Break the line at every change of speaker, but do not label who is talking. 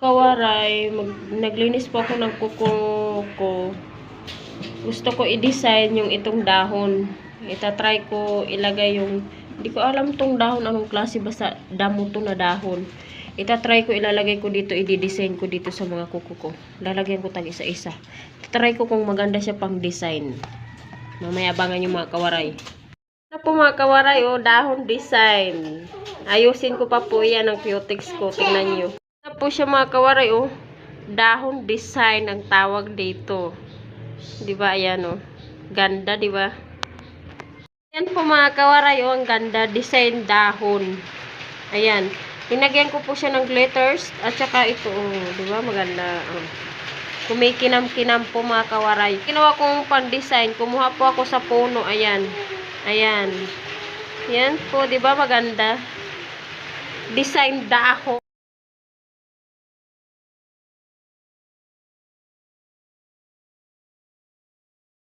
kawaray, mag, naglinis po ako ng kuko ko. Gusto ko i-design yung itong dahon. Itatry ko ilagay yung, hindi ko alam tong dahon anong klase, basta damo to na dahon. Itatry ko ilalagay ko dito, i-design ko dito sa mga kuko ko. Lalagyan ko tag isa-isa. Itatry ko kung maganda siya pang design. Mamaya abangan yung mga kawaray. Na po mga kawaray, oh, dahon design. Ayusin ko pa po yan ng cutex ko. Tingnan nyo. Na po siya mga kawaray, oh. Dahon design ang tawag dito. Di ba? Ayan, oh. Ganda, di ba? Ayan po mga kawaray, oh. Ang ganda. Design dahon. Ayan. Linagyan ko po siya ng glitters. At saka ito, oh. Di ba? Maganda. Oh. Kumikinam-kinam po mga kawaray. Ginawa kong pan-design. Kumuha po ako sa puno. Ayan. Ayan. Yan po, di ba maganda? Design dahon.